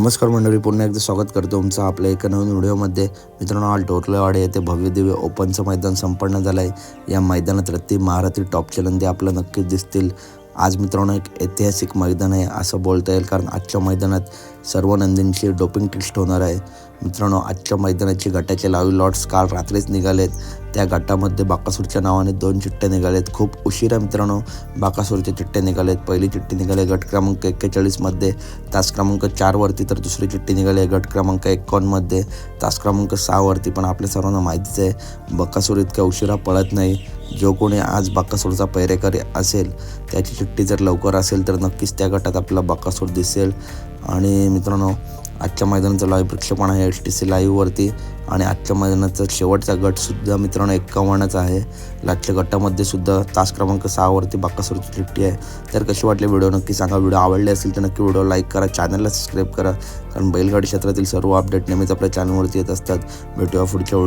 नमस्कार मंडळी पुन्हा एकदा स्वागत करतो तुमचं आपल्या एका नवीन व्हिडिओमध्ये. मित्रांनो आज टोरलेवाडे येथे भव्यदिव्य ओपनचं मैदान संपन्न झालं आहे या मैदानात रत्ती महारातील टॉप चलंदी आपलं नक्कीच दिसतील. आज मित्रांनो एक ऐतिहासिक मैदान आहे असं बोलता येईल कारण आजच्या मैदानात सर्व नंदींची डोपिंग टेस्ट होणार आहे. मित्रांनो आजच्या मैदानाची गटाचे लाईव्ह लॉट्स काल रात्रीच निघालेत. त्या गटामध्ये बाकासूरच्या नावाने दोन चिठ्ठ्या निघालेत. खूप उशिरा मित्रांनो बाकासूरचे चिठ्ठे निघालेत. पहिली चिठ्ठी निघाली गट क्रमांक एक्केचाळीसमध्ये तास क्रमांक चारवरती तर दुसरी चिठ्ठी निघाली आहे गट क्रमांक एकावन्नमध्ये तास क्रमांक सहावरती पण आपल्या सर्वांना माहितीच आहे बकासूर इतक्या उशिरा पळत नाही. जो कोणी आज बाकासूरचा पैरेकरी असेल त्याची चिठ्ठी जर लवकर असेल तर नक्कीच त्या गटात आपला बाकासूर दिसेल. आणि मित्रांनो आजच्या मैदानाचं लाईव्ह प्रक्षेपण आहे एस टी सी लाईव्हवरती आणि आजच्या मैदानाचा शेवटचा गटसुद्धा मित्रांनो एक्कावन्नचा आहे. लाटच्या गटामध्ये सुद्धा तास क्रमांक सहावरती बाकासूरची चिठ्ठी आहे. तर कशी वाटली व्हिडिओ नक्की सांगा. व्हिडिओ आवडले असेल तर नक्की व्हिडिओ लाईक करा. चॅनलला सबस्क्राईब करा. कारण बैलगाडी क्षेत्रातील सर्व अपडेट नेहमीच आपल्या चॅनलवरती येत असतात. भेटूया पुढच्या व्हिडिओ